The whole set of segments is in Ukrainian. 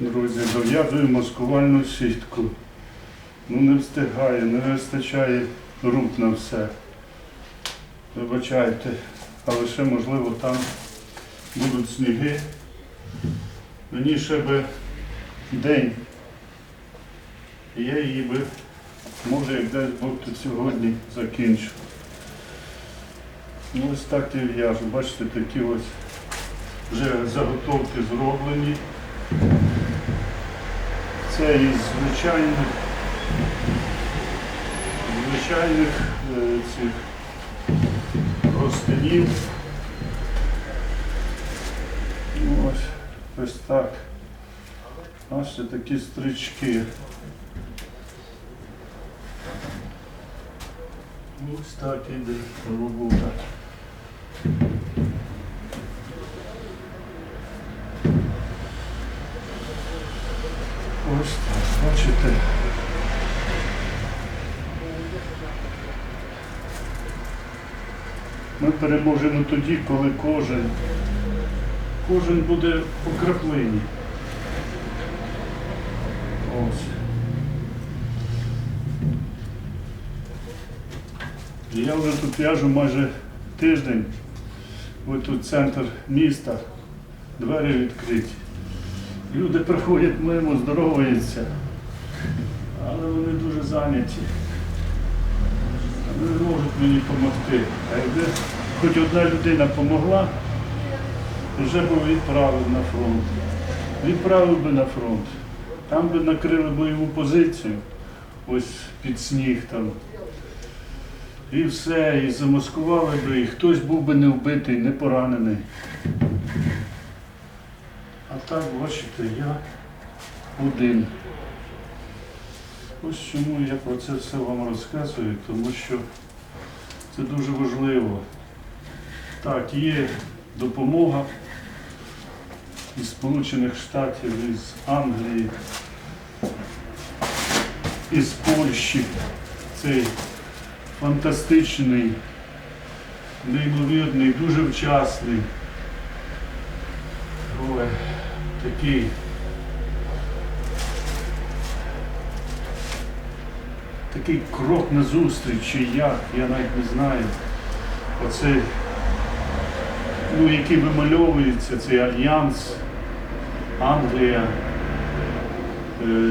Друзі, дов'язую маскувальну сітку. Ну не встигає, не вистачає рук на все. Вибачайте, але ще можливо там будуть сніги. Мені ще би день. Я її би, може, як десь бути сьогодні закінчу. Ну ось так я в'яжу. Бачите, такі ось вже заготовки зроблені. Це із звичайних, звичайних е, цих простинів. Ну, ось, ось так. Бачите, такі стрічки. Ось так іде робота. Ось так, бачите. Ми переможемо тоді, коли кожен, кожен буде по краплині. Ось. Я вже тут в'яжу майже тиждень. Ось тут центр міста, двері відкриті. Люди приходять мимо, здороваються, але вони дуже зайняті. Не можуть мені допомогти. А якби хоч одна людина допомогла, вже б відправив на фронт. Відправив би на фронт. Там би накрили бойову позицію, ось під сніг там. І все, і замаскували би, і хтось був би не вбитий, не поранений. А так, бачите, я один. Ось чому я про це все вам розказую, тому що це дуже важливо. Так, є допомога із Сполучених Штатів, із Англії, із Польщі. Цей фантастичний, неймовірний, дуже вчасний. Ой, такий. Такий крок назустріч, чи як, я навіть не знаю. Оцей, ну, який вимальовується, цей альянс, Англія, е,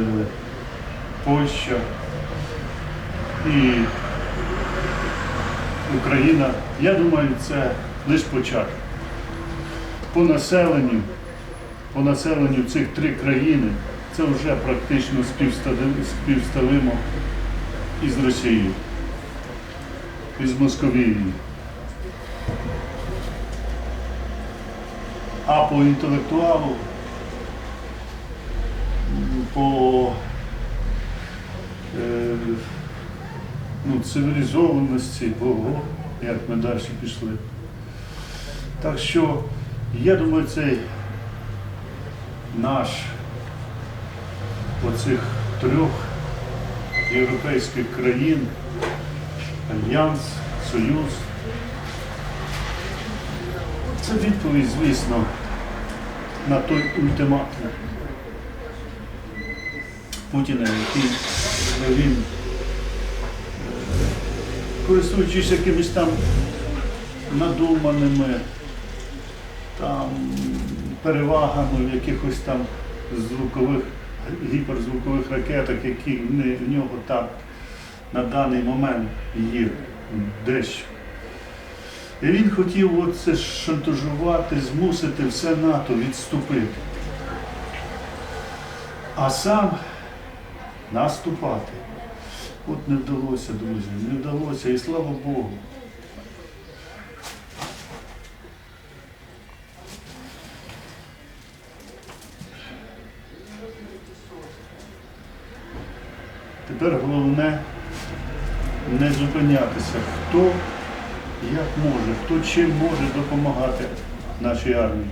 Польща і Україна. Я думаю, це лише початок. По населенню, по населенню цих три країни це вже практично співставимо із Росією, із Московією. А по інтелектуалу, по е, ну, цивілізованості, ого, як ми далі пішли. Так що, я думаю, цей наш оцих трьох європейських країн, Альянс, Союз. Це відповідь, звісно, на той ультиматум Путіна, який е, він, е, користуючись якимись там надуманими там перевагами в якихось там звукових, гіперзвукових ракетах, які в нього так на даний момент є дещо. І він хотів оце шантажувати, змусити все НАТО відступити. А сам наступати. От не вдалося, друзі, не вдалося, і слава Богу. Тепер головне не зупинятися. Хто як може, хто чим може допомагати нашій армії.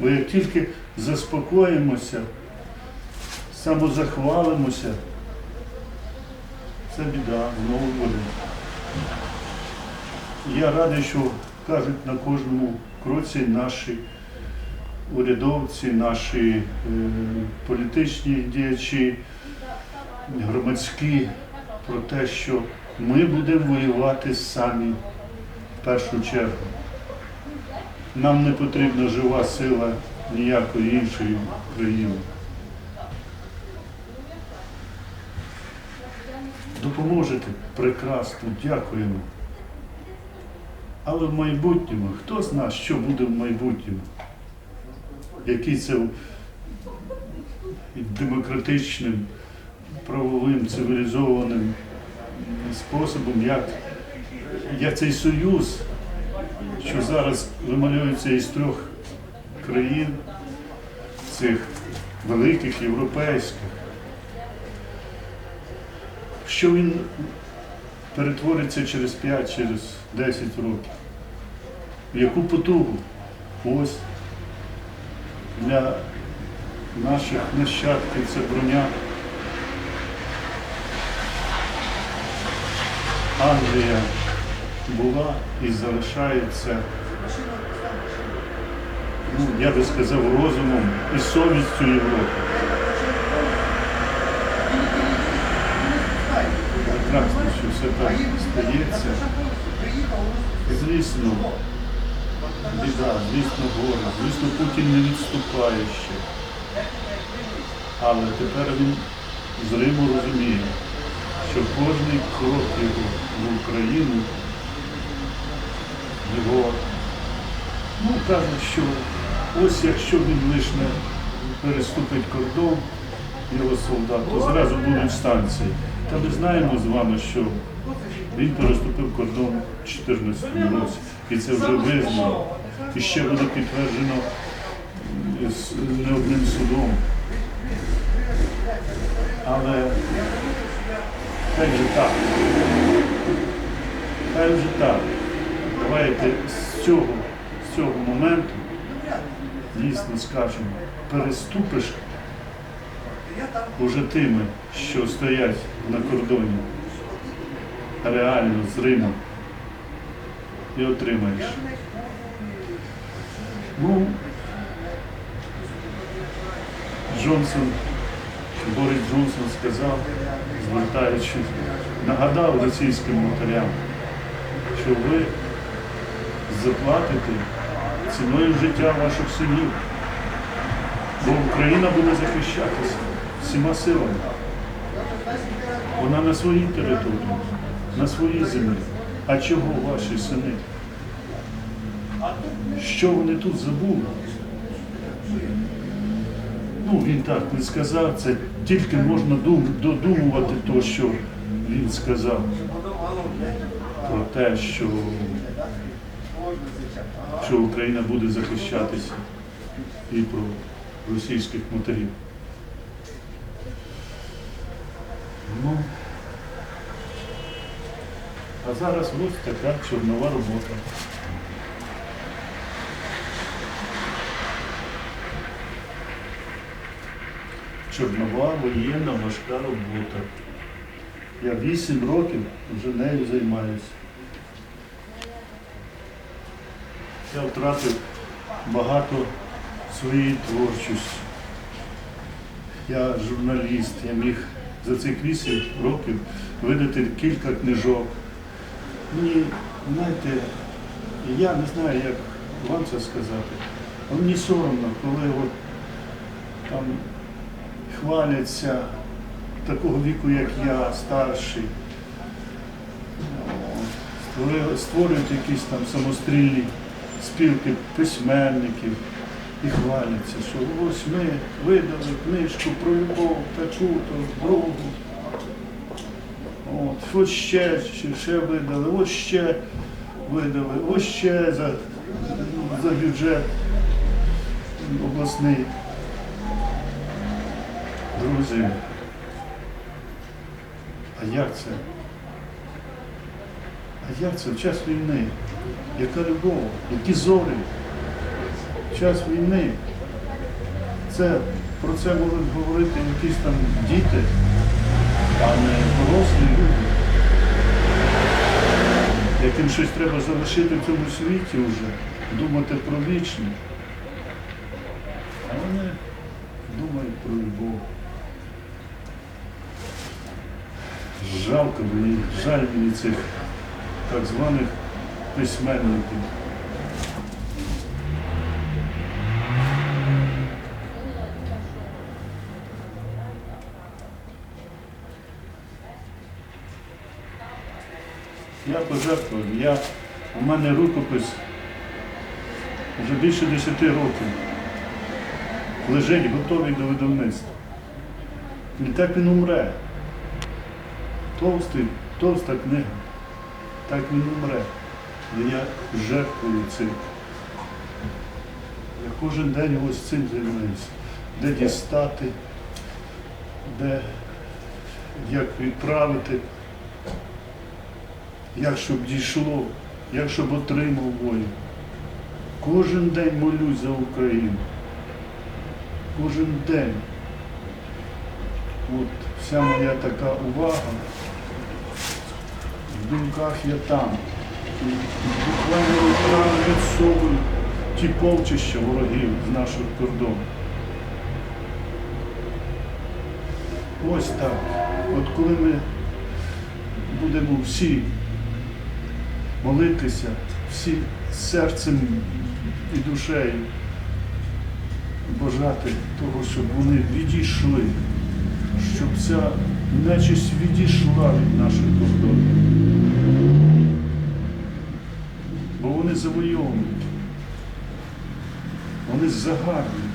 Бо як тільки заспокоїмося, самозахвалимося, це біда, знову буде. Я радий, що кажуть на кожному кроці наші урядовці, наші е, політичні діячі, громадські про те, що ми будемо воювати самі в першу чергу. Нам не потрібна жива сила ніякої іншої країни. Допоможете прекрасно, дякуємо. Але в майбутньому, хто знає, що буде в майбутньому? Який це демократичним, правовим, цивілізованим способом, як, як цей союз, що зараз вималюється із трьох країн, цих великих європейських, що він перетвориться через 5, через 10 років. В яку потугу? Ось для наших нащадків це броня. Англія була і залишається, ну, я би сказав, розумом і совістю Європи. Прекрасно, що все так стається. Звісно, біда, звісно, горе, звісно, Путін не відступає ще. Але тепер він з Риму розуміє, що кожний крок його в Україну, його, ну кажуть, що ось якщо він лише переступить кордон, його солдат, то зразу будуть станції. Та ми знаємо з вами, що він переступив кордон у 2014 році. І це вже визнано. І ще буде підтверджено з не одним судом. Але хай вже так. Хай вже так. Давайте з цього, з цього моменту дійсно скажемо, переступиш уже тими, що стоять на кордоні, реально з Римом, і отримаєш. Ну, Джонсон, Борис Джонсон сказав, звертаючись, нагадав російським моторям, що ви заплатите ціною життя ваших синів. Бо Україна буде захищатися всіма силами. Вона на своїй території, на своїй землі. А чого ваші сини? Що вони тут забули? Ну, він так не сказав, це тільки можна дум- додумувати то, що він сказав про те, що, що Україна буде захищатися і про російських матерів. Ну, а зараз ось така чорнова робота. Чорнова воєнна важка робота. Я вісім років вже нею займаюся. Я втратив багато своєї творчості. Я журналіст, я міг за цих вісім років видати кілька книжок. Мені, знаєте, я не знаю, як вам це сказати. але Мені соромно, коли от там хваляться такого віку, як я, старший, створюють якісь там самострільні спілки письменників і хваляться, що ось ми видали книжку про любов таку-то, другу. От, ось ще, ще, ще видали, ось ще видали, ось ще за, за бюджет обласний. Друзі, а як це? А як це в час війни? Яка любов, які зорі? В час війни. Це про це можуть говорити якісь там діти, а не дорослі люди. Як їм щось треба залишити в цьому світі вже, думати про вічне. А вони думають про любов. Жалко мені, жаль мені цих так званих письменників. Я пожертвував, я, у мене рукопис вже більше 10 років. Лежить готовий до видавництва. І так він умре. Товстий, товста книга. Так він умре. І я жертвую цим. Я кожен день ось цим займаюся. Де дістати, де як відправити, як щоб дійшло, як щоб отримав воїн. Кожен день молюсь за Україну. Кожен день. От вся моя така увага. В думках я там. І Буквально руками відсовую ті полчища ворогів з наших кордонів. Ось так. От коли ми будемо всі молитися, всі серцем і душею бажати того, щоб вони відійшли, щоб ця нечисть відійшла від наших кордонів. Бо вони завойовники, вони загарбники.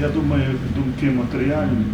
Я думаю, думки матеріальні.